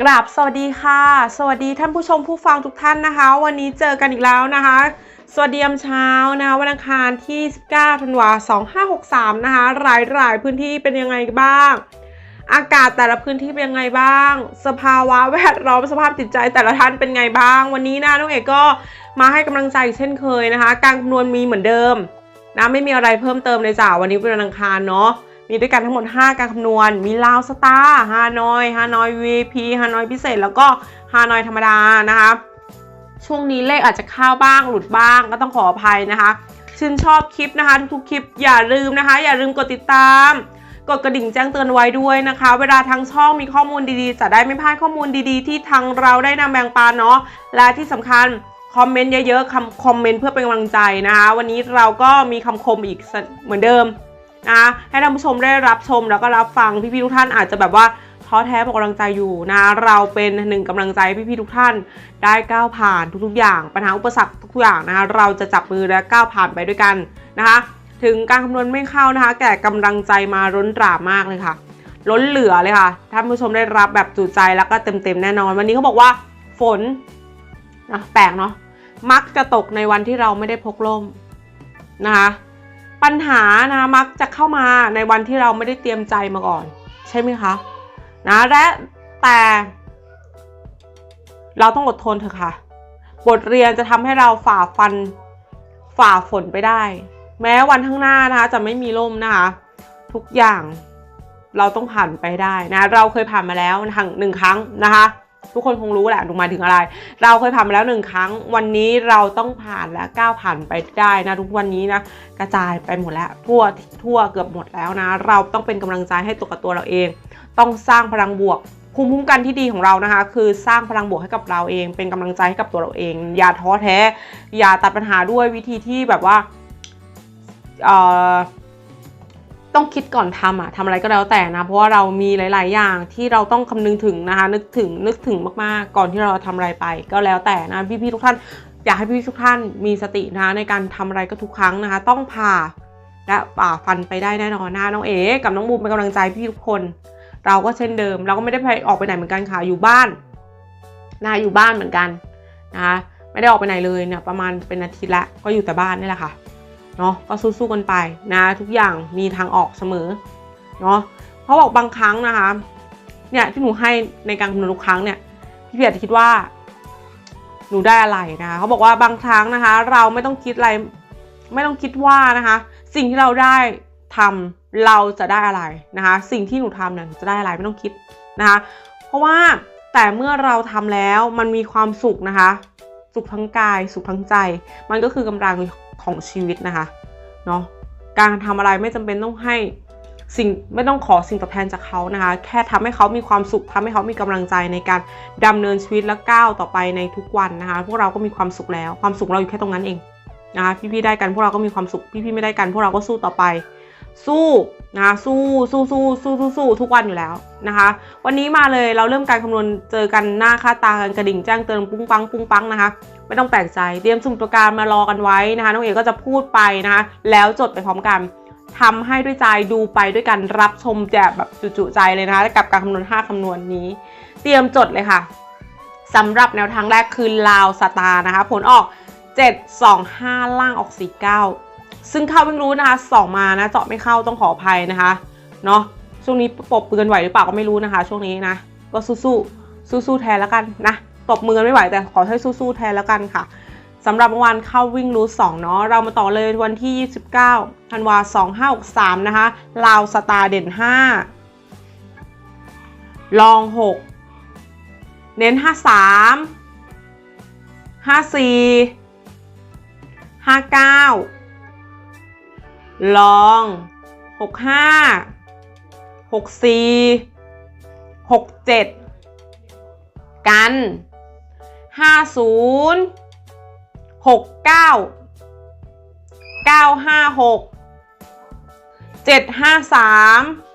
กราบสวัสดีค่ะ สวัสดีท่านผู้ชมผู้ฟังทุกท่านนะคะ วันนี้เจอกันอีกแล้วนะคะ สวัสดียามเช้านะวันอังคารที่ 19ธันวาคม2563 นะคะหลายหลายพื้นที่เป็นยังไงบ้าง อากาศแต่ละพื้นที่เป็นยังไงบ้าง สภาวะแวดล้อมสภาพจิตใจแต่ละท่านเป็นไงบ้าง วันนี้นะน้องเอกก็มาให้กำลังใจเช่นเคยนะคะ การคำนวณมีเหมือนเดิมนะไม่มีอะไรเพิ่มเติมเลยจ้าวันนี้เป็นวันอังคารเนาะ มีด้วยกันทั้งหมด 5 การคำนวณ มีลาวสตาร์ฮานอยฮานอย VP ฮานอยพิเศษ แล้วก็ฮานอยธรรมดานะคะช่วงนี้เลขอาจจะเข้าบ้างหลุดบ้างก็ต้องขออภัยนะคะ ชื่นชอบคลิปนะคะ ทุกๆคลิปอย่าลืมนะคะ อย่าลืมกดติดตามกดกระดิ่งแจ้งเตือนไว้ด้วยนะคะ เวลาทางช่องมีข้อมูลดีๆ จะได้ไม่พลาดข้อมูลดีๆ ที่ทางเราได้นำแบ่งปันเนาะและที่สำคัญคอมเมนต์เยอะๆคำคอมเมนต์เพื่อเป็นกำลังใจนะคะ วันนี้เราก็มีคำคมอีกเหมือนเดิม นะให้ท่านผู้ชมได้รับชมแล้วก็รับฟังพี่ๆทุกท่านอาจจะแบบว่าท้อแท้หมดกำลังใจอยู่นะเราเป็นหนึ่งกำลังใจพี่ๆทุกท่านได้ก้าวผ่านทุกๆอย่างปัญหาอุปสรรคทุกอย่างนะคะเราจะจับมือและก้าวผ่านไปด้วยกันนะคะถึงการคำนวณไม่เข้านะคะแต่กำลังใจมาล้นหลามากเลยค่ะ ล้นเหลือเลยค่ะท่านผู้ชมได้รับแบบจุใจแล้วก็เต็มๆแน่นอน วันนี้เขาบอกว่าฝนนะแปลกเนาะมักจะตกในวันที่เราไม่ได้พกร่มนะคะ ปัญหานะมักจะเข้ามาในวันที่เราไม่ได้เตรียมใจมาก่อน ใช่ไหมคะนะและแต่ เราต้องอดทนเถอะค่ะ บทเรียนจะทำให้เราฝ่าฟันฝ่าฝนไปได้ แม้วันข้างหน้านะคะจะไม่มีร่มนะคะทุกอย่างเราต้องผ่านไปได้นะ เราเคยผ่านมาแล้วทางหนึ่งครั้งนะคะ ทุกคนคงรู้แหละหนูหมายถึงอะไร เราเคยผ่านมาแล้วหนึ่งครั้ง วันนี้เราต้องผ่านและก้าวผ่านไปได้นะทุกวันนี้นะกระจายไปหมดแล้วทั่วทั่วเกือบหมดแล้วนะ เราต้องเป็นกำลังใจให้ตัวกับตัวเราเอง ต้องสร้างพลังบวกภูมิคุ้มกันที่ดีของเรานะคะ คือสร้างพลังบวกให้กับเราเอง เป็นกำลังใจให้กับตัวเราเอง อย่าท้อแท้ อย่าตัดปัญหาด้วยวิธีที่แบบว่าเอ่อ ต้องคิดก่อนทำอะทำอะไรก็แล้วแต่นะ เพราะว่าเรามีหลาย ๆ อย่างที่เราต้องคำนึงถึงนะคะ นึกถึงนึกถึงมากๆ ก่อนที่เราจะทำอะไรไป ก็แล้วแต่นะพี่ ๆ ทุกท่าน อยากให้พี่ๆทุกท่านมีสตินะคะในการทำอะไรก็ทุกครั้งนะคะ ต้องผ่าและฝ่าฟันไปได้แน่นอนนะน้องเอ๋กับน้องบูมเป็นกำลังใจพี่ทุกคน เราก็เช่นเดิม เราก็ไม่ได้ไปออกไปไหนเหมือนกันค่ะอยู่บ้านนะอยู่บ้านเหมือนกันนะคะไม่ได้ออกไปไหนเลยเนี่ยประมาณเป็นอาทิตย์ละก็อยู่แต่บ้านนี่แหละค่ะ เนาะก็สู้ๆกันไปนะทุกอย่างมีทางออกเสมอเนาะเพราะบอกบางครั้งนะคะเนี่ยที่หนูให้ในการคำนวณทุกครั้งเนี่ยพี่เพียรคิดว่าหนูได้อะไรนะคะเขาบอกว่าบางครั้งนะคะ เราไม่ต้องคิดอะไร ไม่ต้องคิดว่านะคะ สิ่งที่เราได้ทำเราจะได้อะไรนะคะ สิ่งที่หนูทำเนี่ยหนูจะได้อะไรไม่ต้องคิดนะคะ เพราะว่าแต่เมื่อเราทำแล้วมันมีความสุขนะคะ สุขทั้งกาย สุขทั้งใจ มันก็คือกำลัง ของชีวิตนะคะเนาะการทำอะไรไม่จำเป็นต้องให้สิ่งไม่ต้องขอสิ่งตอบแทนจากเขานะคะ แค่ทำให้เขามีความสุขทำให้เขามีกำลังใจในการดำเนินชีวิตและก้าวต่อไปในทุกวันนะคะ พวกเราก็มีความสุขแล้ว ความสุขเราอยู่แค่ตรงนั้นเองนะคะพี่ๆได้กันพวกเราก็มีความสุขพี่ๆไม่ได้กันพวกเราก็สู้ต่อไป สู้นะสู้สู้สู้สู้สู้สู้ทุกวันอยู่แล้วนะคะ วันนี้มาเลยเราเริ่มการคำนวณเจอกันหน้าค่าตากันกระดิ่งแจ้งเตือนปุ้งปังปุ้งปังนะคะ ไม่ต้องแปลกใจเตรียมสมุดประการมารอกันไว้นะคะน้องเอ๋ก็จะพูดไปนะคะ แล้วจดไปพร้อมกันทำให้ด้วยใจดูไปด้วยกันรับชมแจกแบบจุใจเลยนะคะกับการคำนวณ 5คำนวณนี้ เตรียมจดเลยค่ะสำหรับแนวทางแรกคือลาวสตาร์นะคะ ผลออก 7 2 5 ล่างออก 49 ซึ่งเข้าเพิ่งรู้นะคะสองมานะเจาะไม่เข้าต้องขออภัยนะคะเนาะช่วงนี้ปบปืนไหวหรือเปล่าก็ไม่รู้นะคะ ช่วงนี้นะก็สู้ๆสู้ๆแทนแล้วกันนะตบมือกันไม่ไหวแต่ขอให้สู้ๆแทนแล้วกันค่ะสำหรับวันเข้าวิ่งรูทสองเนาะเรามาต่อเลยวันที่ 29ธันวา2563 นะคะลาวสตาร์เด่น 5 ลอง 6 เน้น 53 54 59 ลอง65 64 67กัน50 69 956 753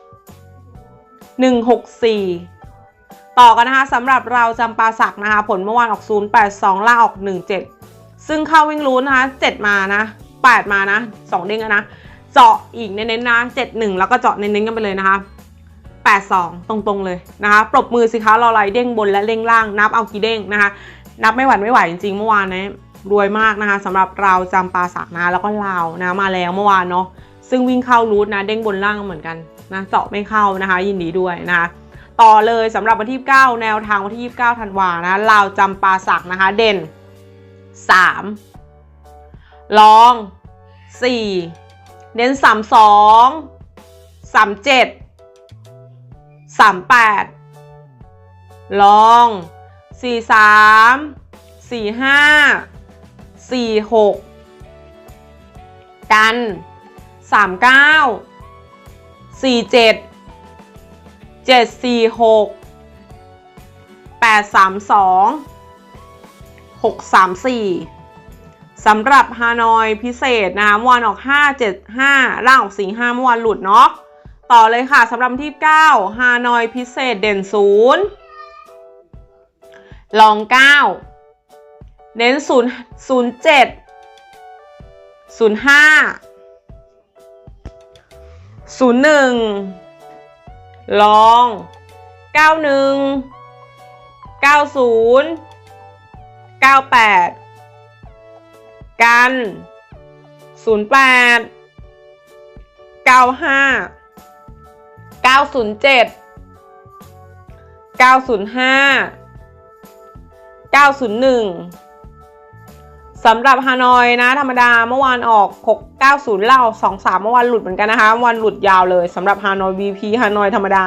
164ต่อกันนะคะสำหรับเราจำปาสักนะคะ ผลเมื่อวานออก 082ล่าออก 17 ซึ่งเข้าวิ่งรู้นะคะ 7 มานะ 8 มานะ 2 เด้งนะ เจาะอีกเน้นๆนะ71 แล้วก็เจาะเน้นๆกันไปเลยนะคะ 82 ตรงๆเลยนะคะ ปรบมือสิคะรอไลเด้งบนและเด้งล่าง นับเอากี่เด้งนะคะ นับไม่หวั่นไม่ไหวจริงๆ เมื่อวานนี้รวยมากนะคะสำหรับเราจำปาสักนะแล้วก็ลาวนะมาแล้วเมื่อวานเนาะซึ่งวิ่งเข้ารูทนะเด้งบนล่างเหมือนกันนะเจาะไม่เข้านะคะ ยินดีด้วยนะคะต่อเลยสำหรับวันที่ 9 แนวทางวันที่ 29ธันวานะลาวจำปาสักนะคะ เด่น 3 ลอง 4 เน้นสามสองสามเจ็ดสามแปดลองสี่สามสี่ห้าสี่หกกันสามเก้าสี่เจ็ดเจ็ดสี่หกแปดสามสองหกสามสี่ สำหรับฮานอยพิเศษนะคะเมื่อวานออก 5 7 5 ร่างออก 4 5 เมื่อวานหลุดเนาะต่อเลยค่ะสำหรับที่ 9 ฮานอยพิเศษเด่น 0 ลอง 9 เน้น 0 0 7 0 5 0 1 ลอง 91 90 98 กัน08 95 907 905 901สำหรับฮานอยนะ ธรรมดาเมื่อวานออก 690เล่า23 เมื่อวานหลุดเหมือนกันนะคะ วันหลุดยาวเลยสำหรับฮานอย VP ฮานอยธรรมดา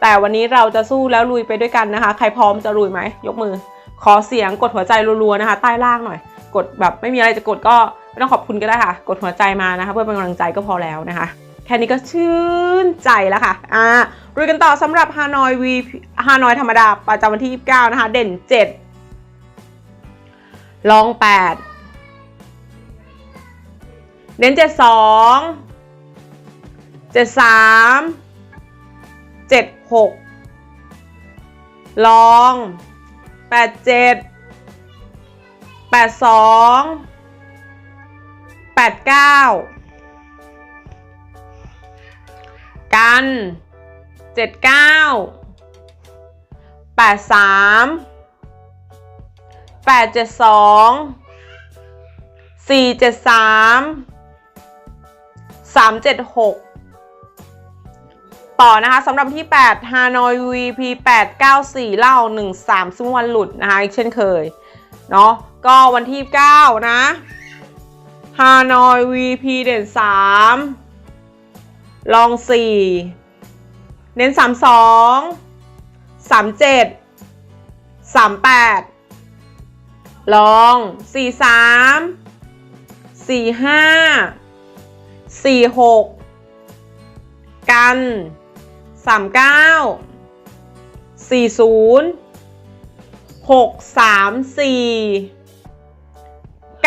แต่วันนี้เราจะสู้แล้วลุยไปด้วยกันนะคะ ใครพร้อมจะลุยไหม ยกมือ ขอเสียงกดหัวใจรัวๆนะคะ ใต้ล่างหน่อย กดแบบไม่มีอะไรจะกดก็ไม่ต้องขอบคุณก็ได้ค่ะ กดหัวใจมานะคะ เพื่อเป็นกำลังใจก็พอแล้วนะคะ แค่นี้ก็ชื่นใจแล้วค่ะอ่าลุยกันต่อสำหรับฮานอย VP ฮานอยธรรมดาประจำวันที่ 29 นะคะ เด่น 7 ลอง 8เน้น72 73 76ลอง 87 82 89กัน79 83 872 473 376ต่อนะคะสำหรับที่8 Hanoi VP 894 เล่า 13 ซึ่งวันหลุดนะคะอีกเช่นเคย เนาะ ก็วันที่ 9 นะ Hanoi VP เด่น 3 ลอง 4 เน้น 32 37 38 ลอง 43 45 46 กัน 39 40 634 937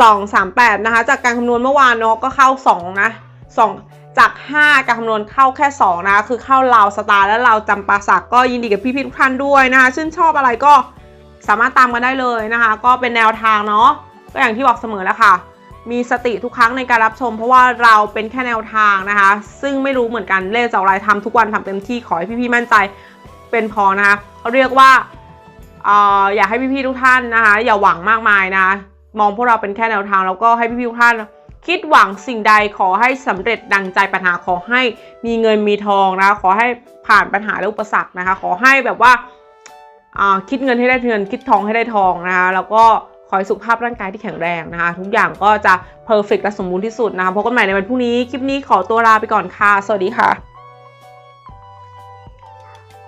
238 นะคะ จากการคำนวณเมื่อวานเนาะก็เข้า 2 นะ 2 จาก 5 การคำนวณเข้าแค่ 2 นะคะ คือเข้าลาสตาร์และลาจำปาสักก็ยินดีกับพี่ๆทุกท่านด้วยนะคะ ชื่นชอบอะไรก็สามารถตามกันได้เลยนะคะ ก็เป็นแนวทางเนาะก็อย่างที่บอกเสมอแล้วค่ะ มีสติทุกครั้งในการรับชม เพราะว่าเราเป็นแค่แนวทางนะคะ ซึ่งไม่รู้เหมือนกันเลขจากอะไรทำทุกวันทำเต็มที่ขอให้พี่ๆมั่นใจเป็นพอนะคะเขาเรียกว่า อยากให้พี่ๆทุกท่านนะคะ อย่าหวังมากมายนะ มองพวกเราเป็นแค่แนวทาง แล้วก็ให้พี่ๆทุกท่าน คิดหวังสิ่งใดขอให้สำเร็จดังใจปัญหาขอให้มีเงินมีทองนะขอให้ผ่านปัญหาและอุปสรรคนะคะ ขอให้แบบว่าอ่าคิดเงินให้ได้เงินคิดทองให้ได้ทองนะคะแล้วก็ขอให้สุขภาพร่างกายที่แข็งแรงนะคะ ทุกอย่างก็จะเพอร์เฟกและสมบูรณ์ที่สุดนะคะพบกันใหม่ในวันพรุ่งนี้ คลิปนี้ขอตัวลาไปก่อนค่ะ สวัสดีค่ะ